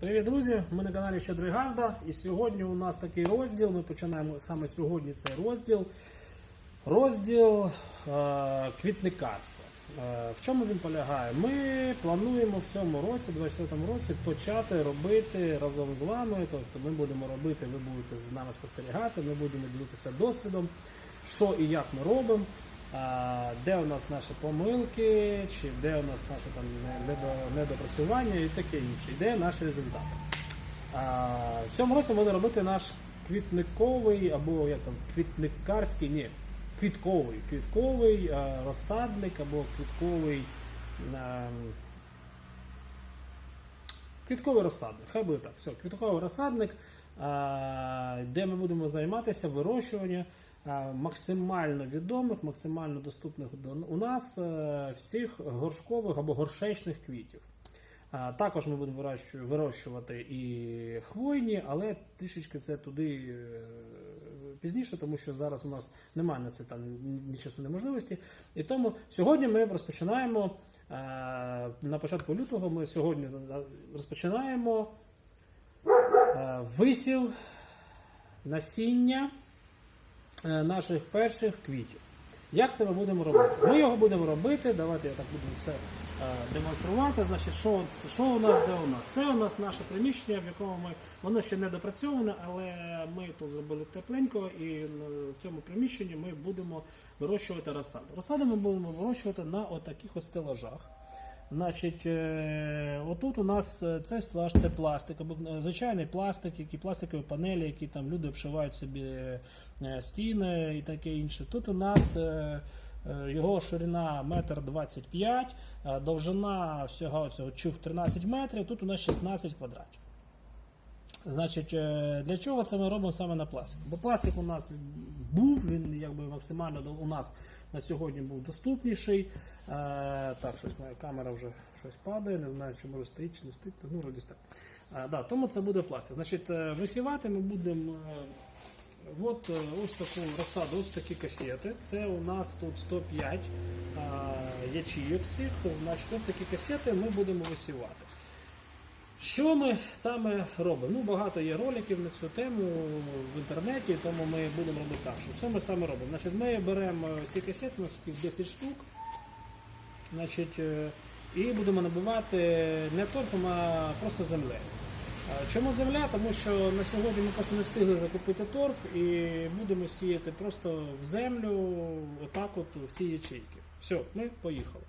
Привіт, друзі! Ми на каналі Щедрий Газда. І сьогодні у нас такий розділ. Ми починаємо саме сьогодні цей розділ. Розділ е, квітникарства. Е, в чому він полягає? Ми плануємо в цьому році, 24 році, почати робити разом з вами. Тобто ми будемо робити, ви будете з нами спостерігати, ми будемо ділитися досвідом, що і як ми робимо. Де у нас наші помилки, чи де у нас наше там недопрацювання і таке інше, і де наші результати. В цьому році ми будемо робити наш квітниковий або як там квітникарський, ні, квітковий, квітковий розсадник або квітковий. Квітковий розсадник, хай буде так. Все, квітковий розсадник, де ми будемо займатися вирощуванням максимально відомих, максимально доступних до у нас е, всіх горшкових або горшечних квітів. Також ми будемо вирощувати і хвойні, але трішечки це туди е, пізніше, тому що зараз у нас немає на це там ні часу, ні можливості. І тому сьогодні ми розпочинаємо е, на початку лютого. Ми сьогодні розпочинаємо е, висів насіння е, наших перших квітів. Як це ми будемо робити? Ми його будемо робити. Давайте я так буду все е, демонструвати. Значить, що, що у нас, де у нас? Це у нас наше приміщення, в якому ми воно ще не допрацьоване, але ми тут зробили тепленько, і е, в цьому приміщенні ми будемо вирощувати розсаду. Розсаду ми будемо вирощувати на отаких от стелажах. Значить, е, отут у нас е, цей стелаж це пластик, е, звичайний пластик, які пластикові панелі, які там люди обшивають собі стіни і таке інше. Тут у нас його ширина метр 25, а довжина всього цього чух 13 метрів, тут у нас 16 квадратів. Значить, е, для чого це ми робимо саме на пластику? Бо пластик у нас був, він якби максимально у нас на сьогодні був доступніший. Е, так, щось моя камера вже щось падає, не знаю, чи може стоїть, чи не стоїть. Ну, так. Е, да, тому це буде пластик. Значить, висівати ми будемо. От ось таку розсаду, ось такі касети. Це у нас тут 105 а, ячійок цих. Значить, ось такі касети ми будемо висівати. Що ми саме робимо? Ну, багато є роликів на цю тему в інтернеті, тому ми будемо робити так. Що ми саме робимо? Значить, ми беремо ці касети, у нас таких 10 штук. Значить, е, і будемо набивати не торфом, а просто землею. Чому земля? Тому що на сьогодні ми просто не встигли закупити торф і будемо сіяти просто в землю, отак от в ці ячейки. Все, ми поїхали.